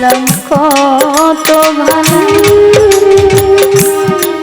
ছিলাম কত ভালো।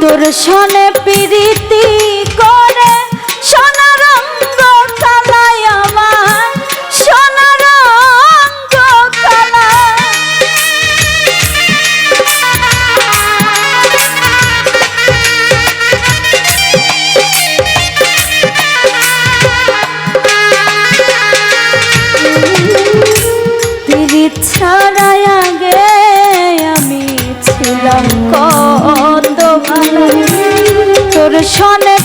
তোর সনে প্রীতি করে তোর সনে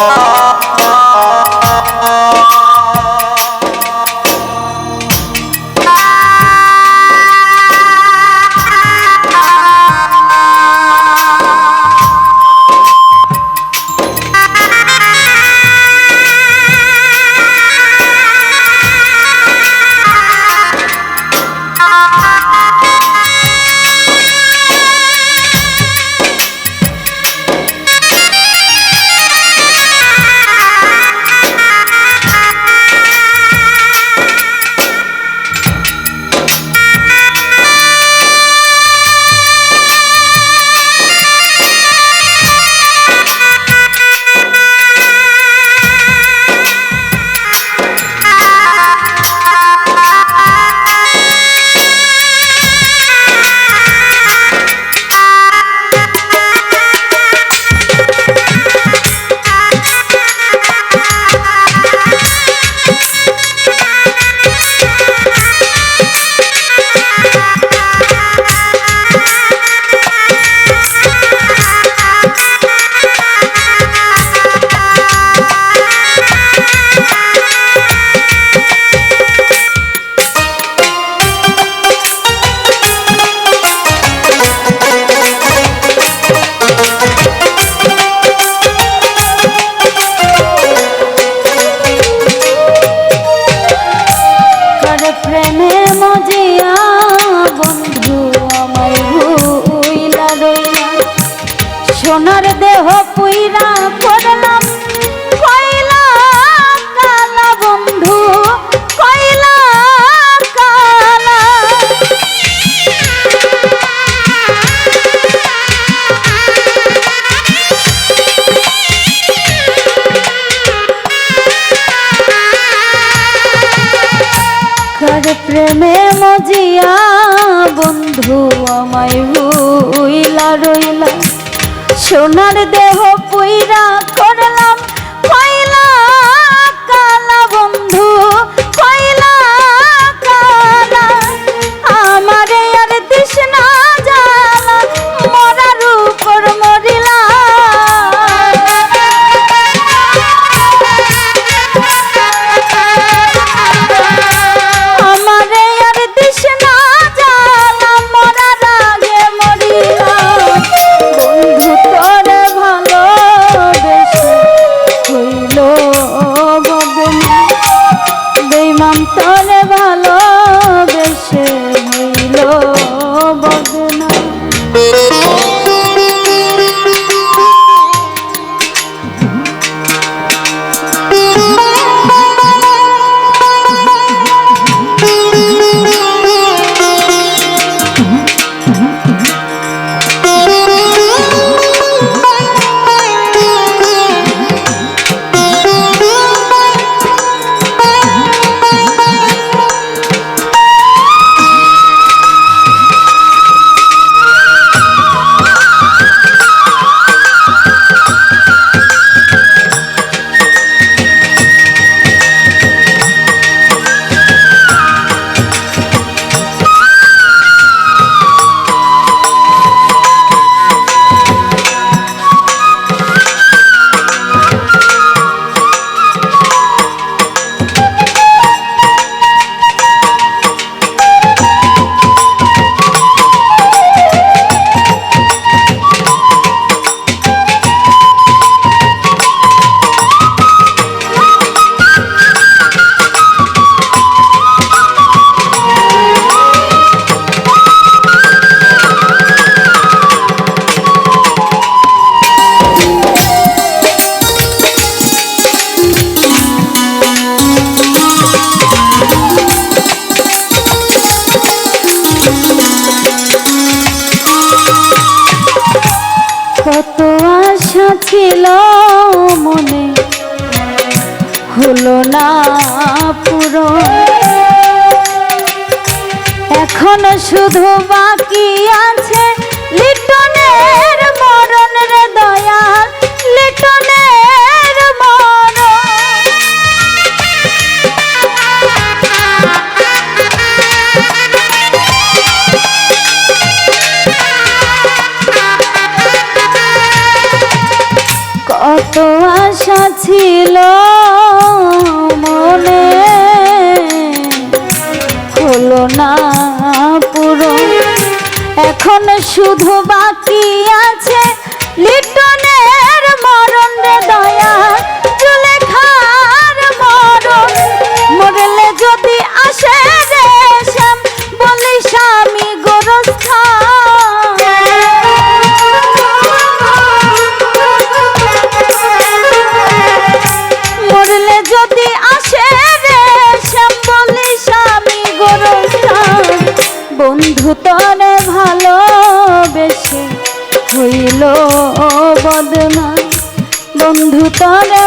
Oh. সোনার দেহ পুইরা করল সোনার দেহ পুইরা হলো না পুরো। এখন শুধু বাকি আছে লিটনের মরণ রে দয়াল, লিটনের মরণ। কত আশা ছিল না পুরো। এখন শুধু বাকি আছে লিটনের মরণ রে দয়া। জুলেখার মরণ, মরলে যদি আসে রে শ্যাম, বলিস আমি তবে